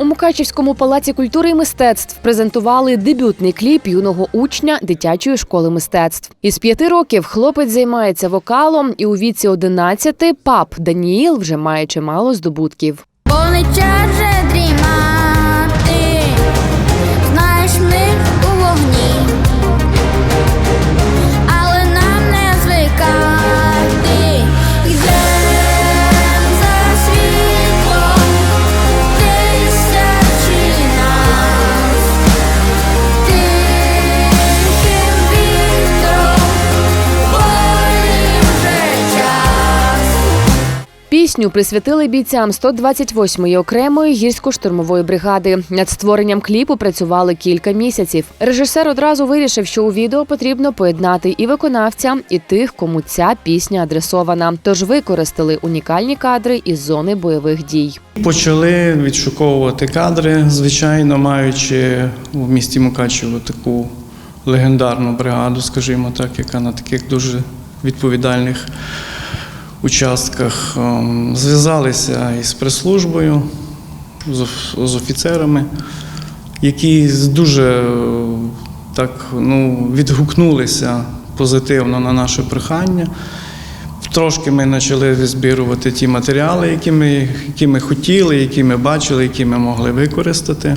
У Мукачівському палаці культури і мистецтв презентували дебютний кліп юного учня дитячої школи мистецтв. Із п'яти років хлопець займається вокалом, і у віці 11 пап Даніїл вже має чимало здобутків. Повний Пісню присвятили бійцям 128-ї окремої гірсько-штурмової бригади. Над створенням кліпу працювали кілька місяців. Режисер одразу вирішив, що у відео потрібно поєднати і виконавця, і тих, кому ця пісня адресована. Тож використали унікальні кадри із зони бойових дій. Почали відшуковувати кадри, звичайно, маючи в місті Мукачево таку легендарну бригаду, скажімо так, яка на таких дуже відповідальних участках ем, зв'язалися із прес-службою, з офіцерами, які дуже е, так ну, відгукнулися позитивно на наше прохання. Трошки ми почали збірувати ті матеріали, які ми, які ми хотіли, які ми бачили, які ми могли використати.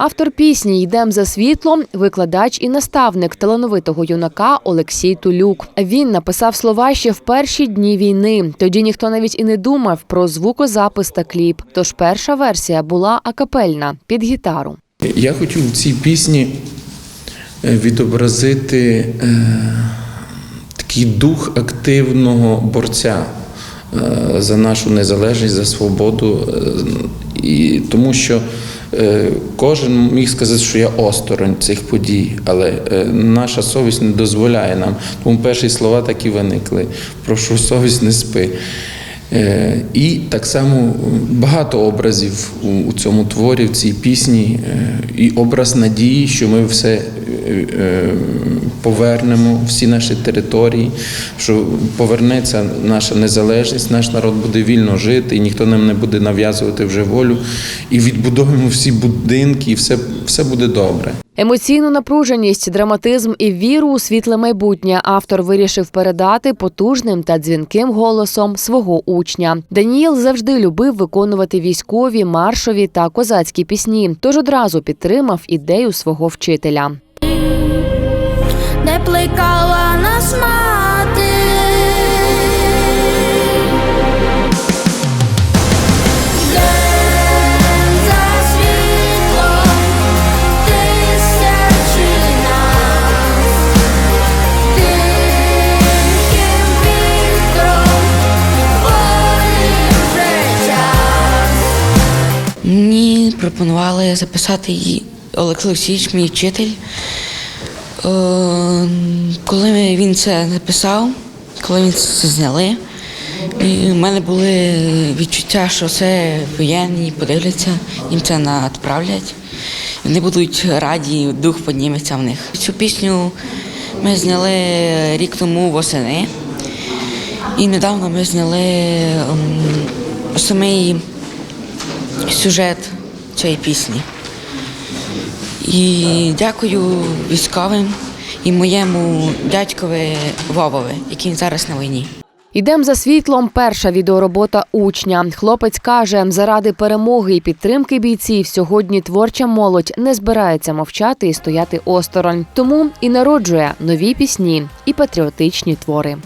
Автор пісні Йдем за світлом, викладач і наставник талановитого юнака Олексій Тулюк. Він написав слова ще в перші дні війни. Тоді ніхто навіть і не думав про звукозапис та кліп. Тож перша версія була акапельна під гітару. Я хотів у цій пісні е, відобразити е, такий дух активного борця е, за нашу незалежність, за свободу. е, І тому що кожен міг сказати, що я осторонь цих подій, але е, наша совість не дозволяє нам. Тому перші слова так і виникли: прошу совість не спи. Е, І так само багато образів у- цьому творі, в цій пісні, е, і образ надії, що ми все е, е, повернемо всі наші території, що повернеться наша незалежність, наш народ буде вільно жити, і ніхто нам не буде нав'язувати вже волю. І відбудовуємо всі будинки, і все, все буде добре. Емоційну напруженість, драматизм і віру у світле майбутнє автор вирішив передати потужним та дзвінким голосом свого учня. Даніїл завжди любив виконувати військові, маршові та козацькі пісні, тож одразу підтримав ідею свого вчителя. Де плекала нас мати. Мені пропонували записати її Олексій Олексійович, мій вчитель. Е, Коли він це написав, коли він це зняли, і в мене були відчуття, що це воєнні подивляться, їм це відправлять. Вони будуть раді, дух підніметься в них. Цю пісню ми зняли рік тому восени. І недавно ми зняли ем, самий сюжет цієї пісні. І дякую військовим і моєму дядькові Вовові, який зараз на війні. Ідем за світлом. Перша відеоробота учня. Хлопець каже, заради перемоги і підтримки бійців сьогодні творча молодь не збирається мовчати і стояти осторонь. Тому і народжує нові пісні і патріотичні твори.